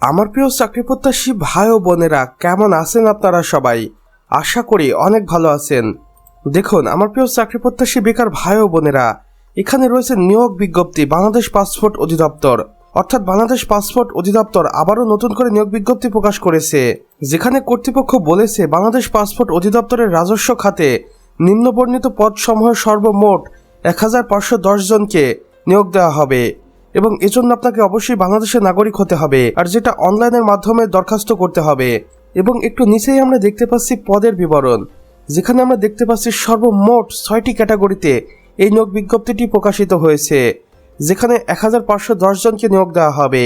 আমার প্রিয় চাকরি প্রত্যাশী ভাই ও বোনেরা, কেমন আছেন আপনারা সবাই? আশা করি অনেক ভালো আছেন। দেখুন, আমার প্রিয় চাকরি প্রত্যাশী বেকার ভাই ও বোনেরা, এখানে রয়েছে নিয়োগ বিজ্ঞপ্তি, বাংলাদেশ পাসপোর্ট অধিদপ্তর। অর্থাৎ বাংলাদেশ পাসপোর্ট অধিদপ্তর আবারও নতুন করে নিয়োগ বিজ্ঞপ্তি প্রকাশ করেছে, যেখানে কর্তৃপক্ষ বলেছে, বাংলাদেশ পাসপোর্ট অধিদপ্তরের রাজস্ব খাতে নিম্নবর্ণিত পদসমূহের সর্বমোট এক হাজার পাঁচশো দশ জনকে নিয়োগ দেওয়া হবে। এবং এজন্য আপনাকে অবশ্যই বাংলাদেশের নাগরিক হতে হবে, আর যেটা অনলাইনের মাধ্যমে দরখাস্ত করতে হবে। এবং একটু নিচেই আমরা দেখতে পাচ্ছি পদের বিবরণ। যেখানে আমরা দেখতে পাচ্ছি সর্বমোট ছয়টি ক্যাটাগরিতে এই নিয়োগ বিজ্ঞপ্তিটি প্রকাশিত হয়েছে, যেখানে এক হাজার পাঁচশো দশ জনকে নিয়োগ দেওয়া হবে।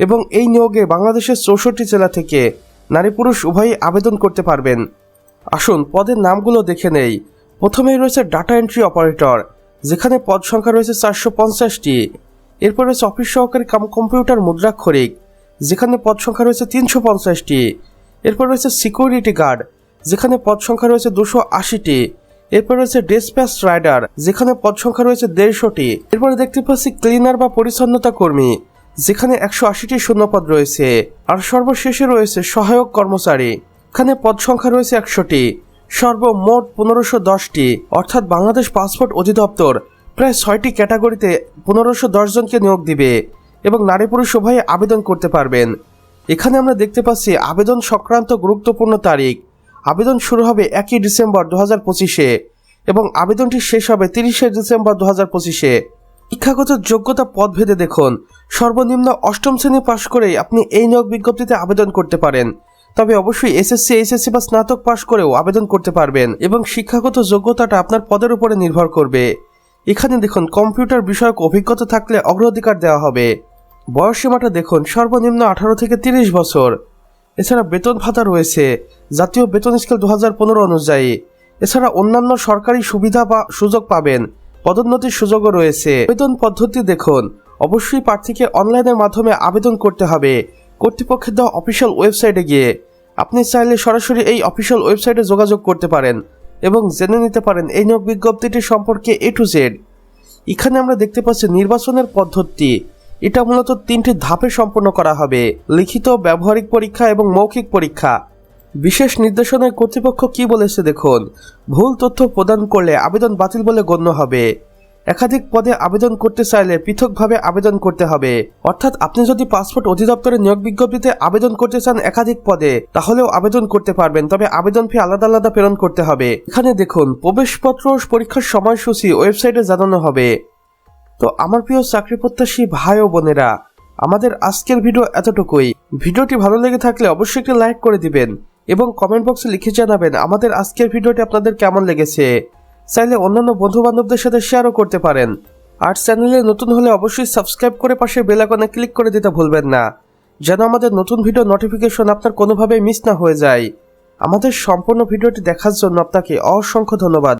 এবং এই নিয়োগে বাংলাদেশের চৌষট্টি জেলা থেকে নারী পুরুষ উভয়ই আবেদন করতে পারবেন। আসুন, পদের নামগুলো দেখে নেই। প্রথমেই রয়েছে ডাটা এন্ট্রি অপারেটর, যেখানে পদ সংখ্যা রয়েছে চারশো পঞ্চাশটি। এরপর রয়েছে অফিস সহকারী কাম কম্পিউটার মুদ্রাক্ষরিক যেখানে পদ সংখ্যা রয়েছে তিনশো পঞ্চাশটি। এরপর রয়েছে সিকিউরিটি গার্ড, যেখানে পদ সংখ্যা রয়েছে দুশো আশিটি। এরপর রয়েছে ডেসপ্যাচ রাইডার, যেখানে পদ সংখ্যা রয়েছে দেড়শোটি। এরপরে দেখতে পাচ্ছি ক্লিনার বা পরিচ্ছন্নতা কর্মী, যেখানে একশো আশিটি শূন্যপদ রয়েছে। আর সর্বশেষে রয়েছে সহায়ক কর্মচারী, এখানে পদ সংখ্যা রয়েছে একশোটি। সর্বমোট পনেরোশো দশটি, অর্থাৎ বাংলাদেশ পাসপোর্ট অধিদপ্তর প্রায় ছয়টি ক্যাটাগরিতে পনেরোশো জনকে নিয়োগ দিবে এবং নারী পুরুষ উভয়ে আবেদন করতে পারবেন। এখানে আমরা দেখতে পাচ্ছি আবেদন সংক্রান্ত গুরুত্বপূর্ণ তারিখ। আবেদন শুরু হবে একই ডিসেম্বর দু হাজার পঁচিশে এবং আবেদনটি শেষ হবে তিরিশে ডিসেম্বর দু হাজার পঁচিশে। শিক্ষাগত যোগ্যতা পদভেদে দেখুন, সর্বনিম্ন অষ্টম শ্রেণি পাশ করেই আপনি এই নিয়োগ বিজ্ঞপ্তিতে আবেদন করতে পারেন। তবে অবশ্যই এসএসসি, এইচএসসি বা স্নাতক পাশ করেও আবেদন করতে পারবেন এবং শিক্ষাগত যোগ্যতাটা আপনার পদের উপরে নির্ভর করবে। এখানে দেখুন, কম্পিউটার বিষয়ক অভিজ্ঞতা থাকলে অগ্রাধিকার দেওয়া হবে। বয়স সীমাটা দেখুন, সর্বনিম্ন আঠারো থেকে তিরিশ বছর। এছাড়া বেতন ভাতা রয়েছে, জাতীয় বেতন স্কেল দু হাজার পনেরো অনুযায়ী। এছাড়া অন্যান্য সরকারি সুবিধা বা সুযোগ পাবেন, পদোন্নতির সুযোগও রয়েছে। আবেদন পদ্ধতি দেখুন, অবশ্যই প্রার্থীকে অনলাইনের মাধ্যমে আবেদন করতে হবে। কর্তৃপক্ষের দেওয়া অফিসিয়াল ওয়েবসাইটে গিয়ে আপনি চাইলে সরাসরি এই অফিসিয়াল ওয়েবসাইটে যোগাযোগ করতে পারেন। এবং জেনে নিতে পারেন এই নিয়োগ বিজ্ঞপ্তিটি সম্পর্কে এ টু জেড এখানে আমরা দেখতে পাচ্ছি নির্বাচনের পদ্ধতি। এটা মূলত তিনটি ধাপে সম্পন্ন করা হবে। লিখিত, ব্যবহারিক পরীক্ষা এবং মৌখিক পরীক্ষা। বিশেষ নির্দেশনায় কর্তৃপক্ষ কি বলেছে দেখুন। ভুল তথ্য প্রদান করলে আবেদন বাতিল বলে গণ্য হবে। একাধিক পদে আবেদন করতে চাইলে পৃথকভাবে আবেদন করতে হবে। অর্থাৎ আপনি যদি পাসপোর্ট অধিদপ্তরের নিয়োগ বিজ্ঞপ্তিতে আবেদন করতে চান একাধিক পদে, তাহলেও আবেদন করতে পারবেন, তবে আবেদন ফি আলাদা আলাদা প্রেরণ করতে হবে। এখানে দেখুন, প্রবেশপত্র, পরীক্ষার সময়সূচি, ওয়েবসাইটে জানানো হবে। তো আমার প্রিয় চাকরি প্রত্যাশী ভাই ও বোনেরা, আমাদের আজকের ভিডিও এতটুকুই। ভিডিওটি ভালো লেগে থাকলে অবশ্যই একটি লাইক করে দিবেন এবং কমেন্ট বক্সে লিখে জানাবেন আমাদের আজকের ভিডিওটি আপনাদের কেমন লেগেছে। চাইলে অন্যান্য বন্ধু বান্ধবদের সাথে শেয়ারও করতে পারেন। আর চ্যানেলে নতুন হলে অবশ্যই সাবস্ক্রাইব করে পাশে বেলাকনে ক্লিক করে দিতে ভুলবেন না, যেন আমাদের নতুন ভিডিও নোটিফিকেশন আপনার কোনোভাবেই মিস না হয়ে যায়। আমাদের সম্পূর্ণ ভিডিওটি দেখার জন্য আপনাকে অসংখ্য ধন্যবাদ।